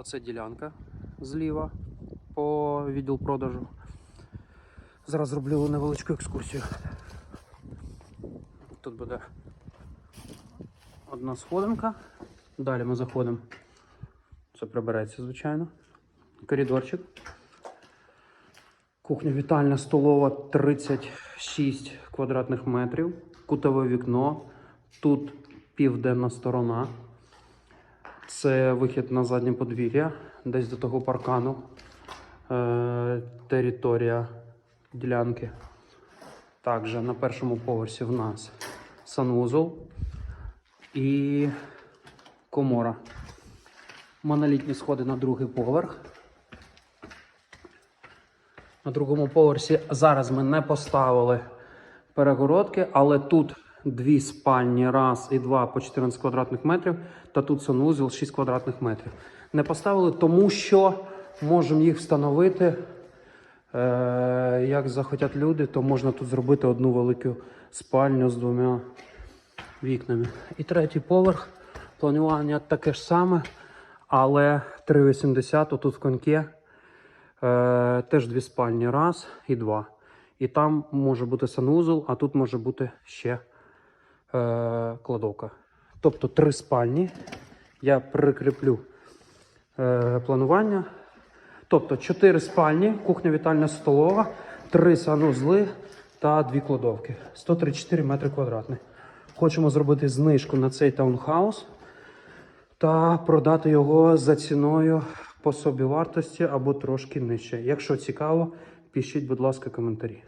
Оце ділянка зліва по відділ продажу. Зараз зроблю невеличку екскурсію. Тут буде одна сходинка. Далі ми заходимо. Це прибереться, звичайно. Коридорчик. Кухня вітальня столова 36 квадратних метрів. Кутове вікно. Тут південна сторона. Це вихід на заднє подвір'я, десь до того паркану. Е, територія ділянки. Також на першому поверсі в нас санвузол і комора. Монолітні сходи на другий поверх. На другому поверсі зараз ми не поставили перегородки, але тут дві спальні, раз і два по 14 квадратних метрів, та тут санузел 6 квадратних метрів. Не поставили, тому що можемо їх встановити. Е, як захотять люди, то можна тут зробити одну велику спальню з двома вікнами. І третій поверх. Планування таке ж саме, але 3,80 отут в коньке. Е, теж дві спальні, раз і два. І там може бути санузел, а тут може бути ще е, кладовка. Тобто три спальні. Я прикріплю е, планування. Тобто чотири спальні, кухня вітальня столова, три санузли та дві кладовки. 134 метри квадратні. Хочемо зробити знижку на цей таунхаус та продати його за ціною по собівартості або трошки нижче. Якщо цікаво, пишіть, будь ласка, коментарі.